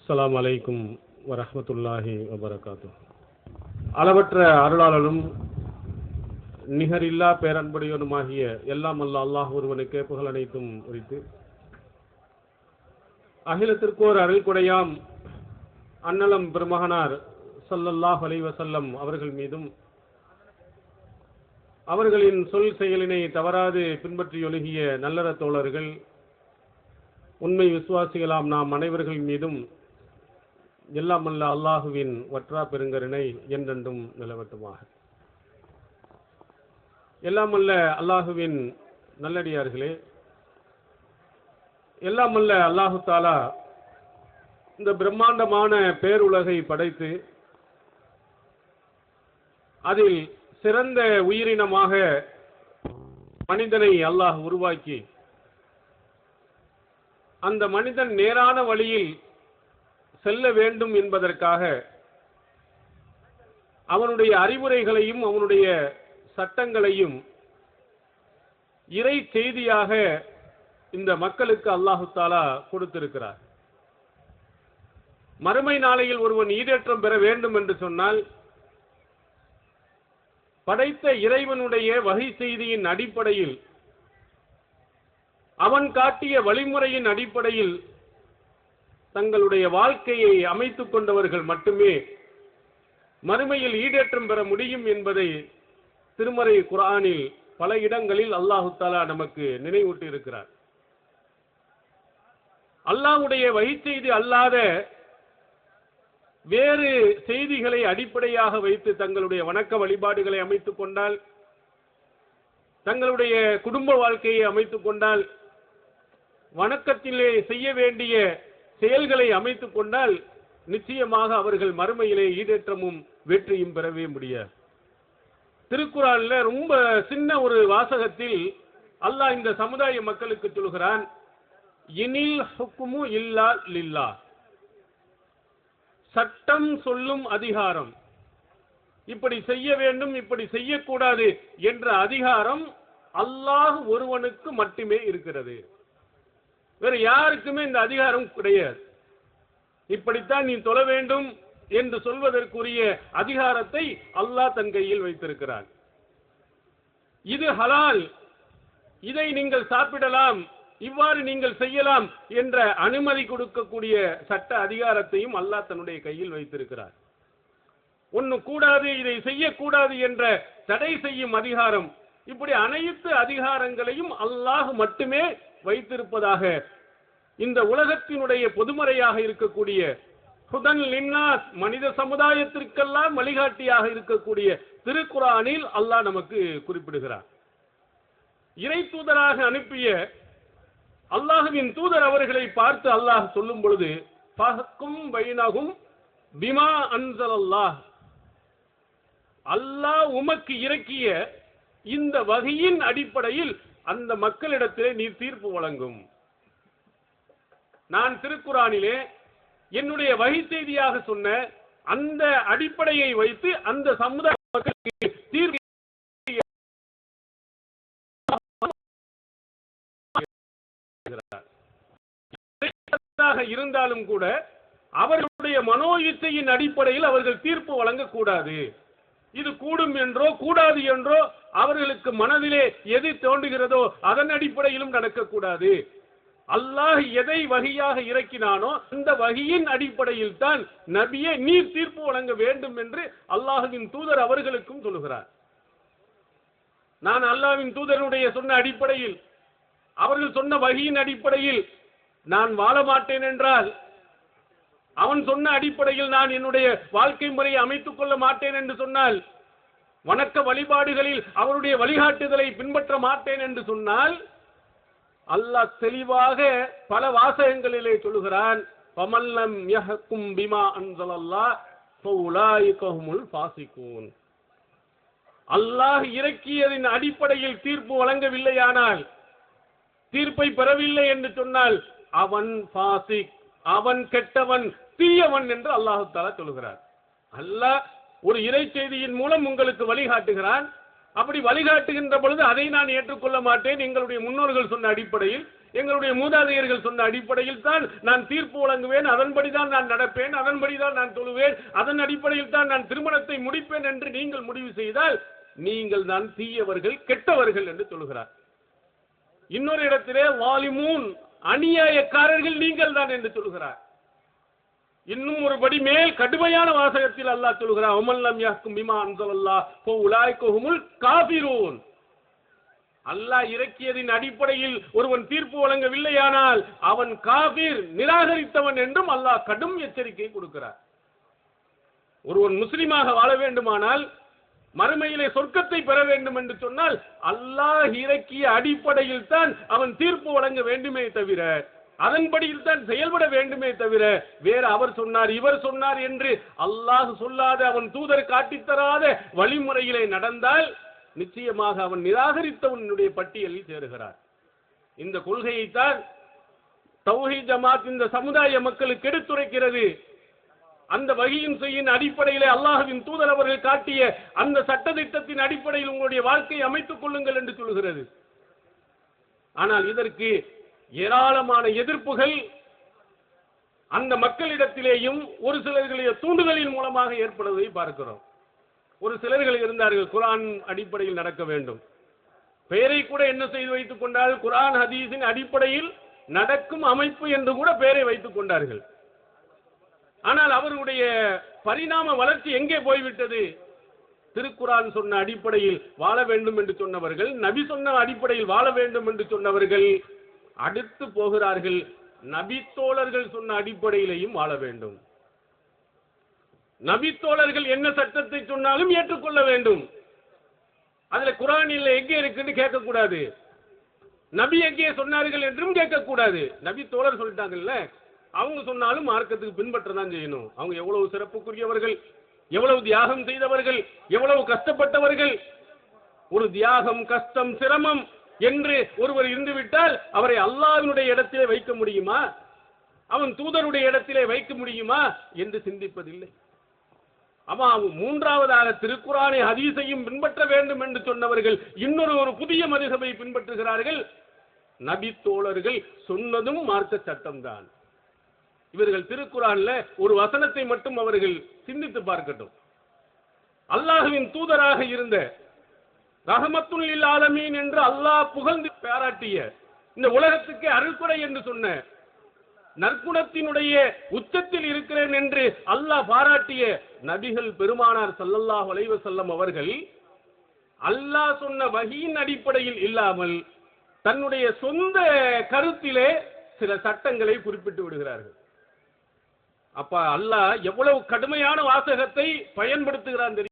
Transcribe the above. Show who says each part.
Speaker 1: அஸ்லாம் அலைக்கும் வரமத்துல்லாஹி வபரகாத்து அளவற்ற அருளாளனும் நிகரில்லா பேரன்புடையவனுமாகிய எல்லாம் அல்ல அல்லாஹ் ஒருவனுக்கே புகழ் அனைத்தும் உரித்து அகிலத்திற்கோர் அருள்குடையாம் அன்னலம் பெருமகனார் சல்லல்லாஹ் வலைவசல்லம் அவர்கள் மீதும் அவர்களின் சொல் செயலினை தவறாது பின்பற்றி ஒழுகிய நல்லற தோழர்கள் உண்மை விசுவாசிகளாம் நாம் அனைவர்கள் மீதும் எல்லாம் அல்ல அல்லாஹுவின் வற்றா பெருங்கருணை என்றென்றும் நிலவட்டுமாக. எல்லாம் அல்ல அல்லாஹுவின் நல்லடியார்களே எல்லாம் அல்ல அல்லாஹு தாலா இந்த பிரம்மாண்டமான பேருலகை படைத்து அதில் சிறந்த உயிரினமாக மனிதனை அல்லாஹ் உருவாக்கி அந்த மனிதன் நேரான வழியில் செல்ல வேண்டும் என்பதற்காக அவனுடைய அறிவுரைகளையும் அவனுடைய சட்டங்களையும் இறை செய்தியாக இந்த மக்களுக்கு அல்லாஹு தாலா கொடுத்திருக்கிறார். மறுமை நாளையில் ஒருவன் ஈடேற்றம் பெற வேண்டும் என்று சொன்னால் படைத்த இறைவனுடைய வகை செய்தியின் அடிப்படையில் அவன் காட்டிய வழிமுறையின் அடிப்படையில் தங்களுடைய வாழ்க்கையை அமைத்துக் கொண்டவர்கள் மட்டுமே மறுமையில் ஈடேற்றம் பெற முடியும் என்பதை திருமறை குரானில் பல இடங்களில் அல்லாஹு தாலா நமக்கு நினைவூட்டி இருக்கிறார் அல்லாஹுடைய வகை செய்தி அல்லாத வேறு செய்திகளை அடிப்படையாக வைத்து தங்களுடைய வணக்க வழிபாடுகளை அமைத்துக் கொண்டால் தங்களுடைய குடும்ப வாழ்க்கையை அமைத்துக் கொண்டால் வணக்கத்திலே செய்ய வேண்டிய செயல்களை அமைத்துக் கொண்டால் நிச்சயமாக அவர்கள் மறுமையிலே ஈடேற்றமும் வெற்றியும் பெறவே முடியாது. திருக்குறள்ல ரொம்ப சின்ன ஒரு வாசகத்தில் அல்லாஹ் இந்த சமுதாய மக்களுக்கு சொல்கிறான் இனில் ஹுக்குமு இல்லா லில்லா. சட்டம் சொல்லும் அதிகாரம். இப்படி செய்ய வேண்டும் இப்படி செய்யக்கூடாது என்ற அதிகாரம் அல்லாஹ் ஒருவனுக்கு மட்டுமே இருக்கிறது. வேறு யாருக்குமே இந்த அதிகாரம் கிடையாது. இப்படித்தான் நீ தொழ வேண்டும் என்று சொல்வதற்குரிய அதிகாரத்தை அல்லாஹ் தன் கையில் வைத்திருக்கிறான். இது ஹலால். இதை நீங்கள் சாப்பிடலாம் இவ்வாறு நீங்கள் செய்யலாம் என்ற அனுமதி கொடுக்கக்கூடிய சட்ட அதிகாரத்தையும் அல்லாஹ் தன்னுடைய கையில் வைத்திருக்கிறார் ஒன்று கூடாது இதை செய்யக்கூடாது என்ற தடை செய்யும் அதிகாரம். இப்படி அனைத்து அதிகாரங்களையும் அல்லாஹ் மட்டுமே வைத்திருப்பதாக இந்த உலகத்தினுடைய பொதுமறையாக இருக்கக்கூடிய ஹுதன் லின்னாஸ் மனித சமுதாயத்திற்கெல்லாம் வழிகாட்டியாக இருக்கக்கூடிய திருக்குறானில் அல்லாஹ் நமக்கு குறிப்பிடுகிறார். இறை தூதராக அனுப்பிய அல்லாஹுவின் தூதர் அவர்களை பார்த்து அல்லாஹ் சொல்லும் பொழுது பகக்கும் பைனஹும் பிமா அன்சல் அல்லாஹ் அல்லாஹ் உமக்கு இறக்கிய இந்த வகையின் அடிப்படையில் அந்த மக்களிடத்திலே நீர் தீர்ப்பு வழங்கும். நான் திருக்குறானிலே என்னுடைய வகை செய்தியாக சொன்ன அந்த அடிப்படையை வைத்து அந்த சமுதாய மக்களுக்கு தீர்வு இருந்தாலும் கூட அவர்களுடைய மனோ இச்சையின் அடிப்படையில் அவர்கள் தீர்ப்பு வழங்கக்கூடாது. இது கூடும் என்றோ கூடாது என்றோ அவர்களுக்கு மனதிலே எது தோன்றுகிறதோ அதன் அடிப்படையிலும் நடக்கக்கூடாது. அல்லாஹ் எதை வகையாக இறக்கினானோ அந்த வகையின் அடிப்படையில் தான் நபியை நீர் தீர்ப்பு வழங்க வேண்டும் என்று அல்லாஹுவின் தூதர் அவர்களுக்கும் சொல்லுகிறார். நான் அல்லாவின் தூதருடைய சொன்ன அடிப்படையில் அவர்கள் சொன்ன வகையின் அடிப்படையில் நான் வாழ மாட்டேன் என்றால் அவன் சொன்ன அடிப்படையில் நான் என்னுடைய வாழ்க்கை முறையை அமைத்துக் கொள்ள மாட்டேன் என்று சொன்னால் வணக்க வழிபாடுகளில் அவருடைய வழிகாட்டுதலை பின்பற்ற மாட்டேன் என்று சொன்னால் அல்லாஹ் தெளிவாக பல வாசகங்களிலே சொல்லுகிறான் பமல்லம் யஹக்கும் பிமா அன்சலல்லாஹ் ஃபௌலாயிகஹுமுல் ஃபாசிகூன். அல்லாஹ் இறக்கியதின் அடிப்படையில் தீர்ப்பு வழங்கவில்லையானால் தீர்ப்பை பெறவில்லை என்று சொன்னால் அவன் பாசிக் அவன் கெட்டவன் தீயவன் என்று அல்லாஹு தாலா சொல்லுகிறார். அல்லாஹ் ஒரு இறை செய்தியின் மூலம் உங்களுக்கு வழிகாட்டுகிறான். அப்படி வழிகாட்டுகின்ற பொழுது அதை நான் ஏற்றுக்கொள்ள மாட்டேன். எங்களுடைய முன்னோர்கள் சொன்ன அடிப்படையில் எங்களுடைய மூதாதையர்கள் சொன்ன அடிப்படையில் தான் நான் தீர்ப்பு வழங்குவேன். அதன்படி தான் நான் நடப்பேன். அதன்படி தான் நான் தொழுவேன். அதன் அடிப்படையில் தான் நான் திருமணத்தை முடிப்பேன் என்று நீங்கள் முடிவு செய்தால் நீங்கள் தான் தீயவர்கள் கெட்டவர்கள் என்று சொல்கிறார் இன்னொரு இடத்திலே வாலிமூன் அநியாயக்காரர்கள் நீங்கள் தான் என்று சொல்கிறார் இன்னும் ஒரு படி மேல் கடுமையான வாசகத்தில் அல்லாஹ் சொல்கிறார் ஒமல்லம் யாக்கும் பிமா அன்சலல்லா போ உலாய்க்குமுல் காபிரூன் அல்லாஹ் இறக்கியதின் அடிப்படையில் ஒருவன் தீர்ப்பு வழங்கவில்லையானால் அவன் காபீர் நிராகரித்தவன் என்றும் அல்லாஹ் கடும் எச்சரிக்கை கொடுக்கிறார். ஒருவன் முஸ்லிமாக வாழ வேண்டுமானால் மறுமையிலே சொர்க்கத்தை பெற வேண்டும் என்று சொன்னால் அல்லாஹ் இறக்கிய அடிப்படையில் தான் அவன் தீர்ப்பு வழங்க வேண்டுமே தவிர அதன்படியில் தான் செயல்பட வேண்டுமே தவிர வேறு அவர் சொன்னார் இவர் சொன்னார் என்று அல்லாஹ் சொல்லாத அவன் தூதர் காட்டித்தராத வழிமுறையிலே நடந்தால் நிச்சயமாக அவன் நிராகரித்தவனுடைய பட்டியலில் சேருகிறார். இந்த கொள்கையைத்தான் தௌஹி ஜமாத் இந்த சமுதாய மக்களுக்கு எடுத்துரைக்கிறது. அந்த வகையின் செய்யின் அடிப்படையிலே அல்லாஹுவின் தூதர் அவர்கள் காட்டிய அந்த சட்டத்திட்டத்தின் அடிப்படையில் உங்களுடைய வாழ்க்கையை அமைத்துக் கொள்ளுங்கள் என்று சொல்கிறது. ஆனால் இதற்கு ஏராளமான எதிர்ப்புகள் அந்த மக்களிடத்திலேயும் ஒரு சிலர்களுடைய தூண்டுதலின் மூலமாக ஏற்படுவதை பார்க்கிறோம். ஒரு சிலர்கள் இருந்தார்கள் குரான் அடிப்படையில் நடக்க வேண்டும். பெயரை கூட என்ன செய்து வைத்துக் கொண்டால் குரான் ஹதீஸின் அடிப்படையில் நடக்கும் அமைப்பு என்று கூட பெயரை வைத்துக் கொண்டார்கள். ஆனால் அவர்களுடைய பரிணாம வளர்ச்சி எங்கே போய்விட்டது? திருக்குரான் சொன்ன அடிப்படையில் வாழ வேண்டும் என்று சொன்னவர்கள் நபி சொன்ன அடிப்படையில் வாழ வேண்டும் என்று சொன்னவர்கள் அடுத்து போகிறார்கள் நபித்தோழர்கள் சொன்ன அடிப்படையிலையும் வாழ வேண்டும். நபித்தோழர்கள் என்ன சட்டத்தை சொன்னாலும் ஏற்றுக்கொள்ள வேண்டும். அதுல குரானில் எங்கே இருக்குன்னு கேட்கக்கூடாது. நபி எங்கே சொன்னார்கள் என்றும் கேட்கக்கூடாது. நபி தோழர் சொல்லிட்டாங்கல்ல அவங்க சொன்னாலும் மார்க்கத்துக்கு பின்பற்ற தான் செய்யணும். அவங்க எவ்வளவு சிறப்புக்குரியவர்கள் எவ்வளவு தியாகம் செய்தவர்கள் எவ்வளவு கஷ்டப்பட்டவர்கள். ஒரு தியாகம் கஷ்டம் சிரமம் என்று ஒருவர் இருந்துவிட்டால் அவரை அல்லாவினுடைய இடத்திலே வைக்க முடியுமா? அவன் தூதருடைய இடத்திலே வைக்க முடியுமா? என்று சிந்திப்பதில்லை. அவன் மூன்றாவதாக திருக்குறானை ஹதீஸையும் பின்பற்ற வேண்டும் என்று சொன்னவர்கள் இன்னொரு ஒரு புதிய மதுசபை பின்பற்றுகிறார்கள். நபி தோழர்கள் சொன்னதும் மார்க்க சட்டம்தான் இவர்கள் திருக்குறான்ல ஒரு வசனத்தை மட்டும் அவர்கள் சிந்தித்து பார்க்கட்டும். அல்லாஹுவின் தூதராக இருந்த ரஹமத்துல் ஆலமீன் என்று அல்லாஹ் புகழ்ந்து பாராட்டிய இந்த உலகத்துக்கு அருள்குறை என்று சொன்ன நற்குணத்தினுடைய உச்சத்தில் இருக்கிறேன் என்று அல்லாஹ் பாராட்டிய நபிகள் பெருமானார் சல்லல்லாஹ் அலைஹி செல்லம் அவர்கள் அல்லாஹ் சொன்ன வகையின் அடிப்படையில் இல்லாமல் தன்னுடைய சொந்த கருத்திலே சில சட்டங்களை குறிப்பிட்டு விடுகிறார்கள் அப்ப அல்லாஹ் எவ்வளவு கடுமையான வாசகத்தை பயன்படுத்துகிறான் தெரியுமா?